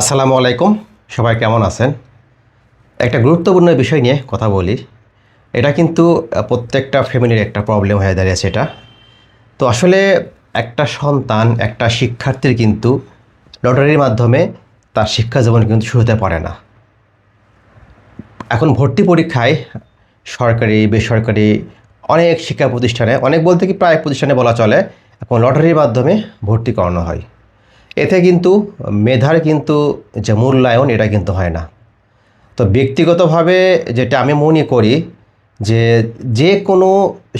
আসসালামু আলাইকুম। সবাই কেমন আছেন? একটা গুরুত্বপূর্ণ বিষয় নিয়ে কথা বলি। এটা কিন্তু প্রত্যেকটা ফ্যামিলির একটা প্রবলেম হয়ে দাঁড়িয়েছে এটা। তো আসলে একটা সন্তান, একটা শিক্ষার্থীর কিন্তু লটারির মাধ্যমে তার শিক্ষা জীবন কিন্তু শুরু হতে পারে না। এখন ভর্তি পরীক্ষায় সরকারি, বেসরকারি অনেক শিক্ষা প্রতিষ্ঠানে, অনেক বলতে কি প্রায় প্রতিষ্ঠানে বলা চলে, এখন লটারির মাধ্যমে ভর্তি করানো হয়। এতে কিন্তু মেধার কিন্তু যে মূল্যায়ন, এটা কিন্তু হয় না। তো ব্যক্তিগতভাবে যেটা আমি মনে করি যে যে কোনো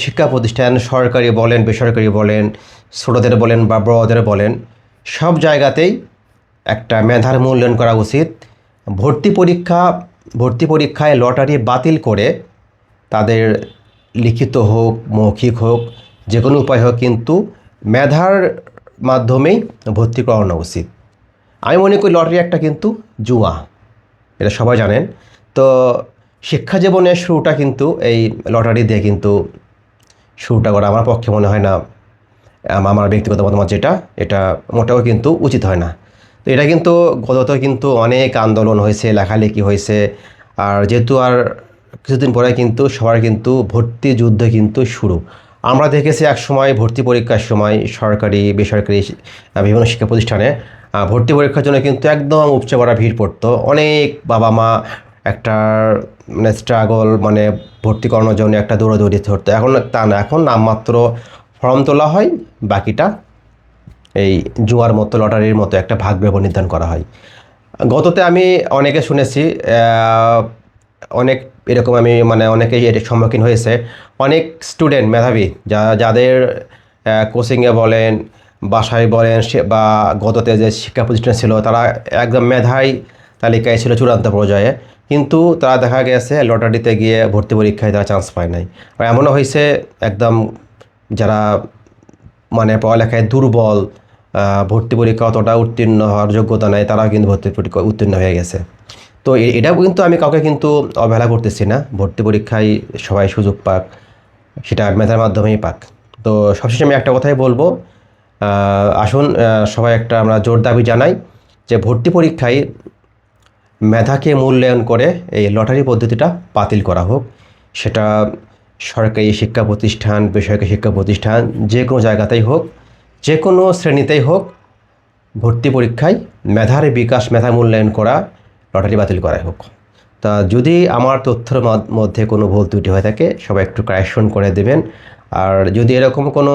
শিক্ষা প্রতিষ্ঠান, সরকারি বলেন, বেসরকারি বলেন, ছোটোদের বলেন বা বড়দের বলেন, সব জায়গাতেই একটা মেধার মূল্যায়ন করা উচিত। ভর্তি পরীক্ষা, ভর্তি পরীক্ষায় লটারি বাতিল করে তাদের লিখিত হোক, মৌখিক হোক, যে কোনো উপায় হোক, কিন্তু মেধার মাধ্যমেই ভর্তি করানো উচিত। আমি মনে করি লটারি একটা কিন্তু জুয়া, এটা সবাই জানেন। তো শিক্ষা জীবনের শুরুটা কিন্তু এই লটারি দিয়ে কিন্তু শুরুটা করা আমার পক্ষে মনে হয় না আমার ব্যক্তিগত মতামত যেটা, এটা মোটেও কিন্তু উচিত হয় না। তো এটা কিন্তু গত কিন্তু অনেক আন্দোলন হয়েছে, লেখালেখি হয়েছে, আর যেহেতু আর কিছুদিন পরে কিন্তু সবার কিন্তু ভর্তি যুদ্ধ কিন্তু শুরু। আমরা দেখেছি এক সময় ভর্তি পরীক্ষার সময় সরকারি, বেসরকারি বিভিন্ন শিক্ষা প্রতিষ্ঠানে ভর্তি পরীক্ষার জন্য কিন্তু একদম উপচে পড়া ভিড় পড়তো। অনেক বাবা মা একটা মানে স্ট্রাগল মানে ভর্তি করানোর জন্য একটা দৌড়াদৌড়ি ধরতো। এখন তা না, এখন নামমাত্র ফর্ম তোলা হয়, বাকিটা এই জুয়ার মতো, লটারির মতো একটা ভাগ ব্যবহার নির্ধারণ করা হয়। গততে আমি অনেকে শুনেছি অনেক এরকম আমি মানে অনেকেই এর সম্মুখীন হয়েছে। অনেক স্টুডেন্ট মেধাবী যা, যাদের কোচিংয়ে বলেন, বাসায় বলেন বা গততে যে শিক্ষা প্রতিষ্ঠান ছিল, তারা একদম মেধাই তালিকায় ছিল চূড়ান্ত পর্যায়ে। কিন্তু তারা দেখা গেছে লটারিতে গিয়ে ভর্তি পরীক্ষায় তারা চান্স পায় নাই। আর এমনও হয়েছে একদম যারা মানে পড়ালেখায় দুর্বল ভর্তি পরীক্ষা অতটা উত্তীর্ণ হওয়ার যোগ্যতা নেই, তারাও কিন্তু ভর্তি পরীক্ষা উত্তীর্ণ হয়ে গেছে। তো এটাও কিন্তু আমি কাউকে কিন্তু অবহেলা করতেছি না। ভর্তি পরীক্ষায় সবাই সুযোগ পাক, সেটা মেধার মাধ্যমেই পাক। তো সবশেষে আমি একটা কথাই বলব আসুন সবাই একটা আমরা জোর দাবি জানাই যে ভর্তি পরীক্ষায় মেধাকে মূল্যায়ন করে এই লটারি পদ্ধতিটা বাতিল করা হোক। সেটা সরকারি শিক্ষা প্রতিষ্ঠান, বেসরকারি শিক্ষা প্রতিষ্ঠান, যে কোনো জায়গাতেই হোক, যে কোনো শ্রেণীতেই হোক, ভর্তি পরীক্ষায় মেধার বিকাশ, মেধা মূল্যায়ন করা লটারি বাতিল করাই হোক। তা যদি আমার তথ্যের মধ্যে কোনো ভুল ত্রুটি হয়ে থাকে, সবাই একটু কারেকশন করে দেবেন। আর যদি এরকম কোনো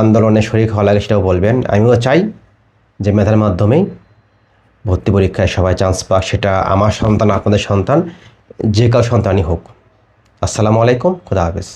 আন্দোলনে শরিক হওয়া লাগে সেটাও বলবেন। আমিও চাই যে মেধার মাধ্যমেই ভর্তি পরীক্ষায় সবাই চান্স পাক, সেটা আমার সন্তান, আপনাদের সন্তান, যে কারও সন্তানই হোক। আসসালামু আলাইকুম, খুদা হাফেজ।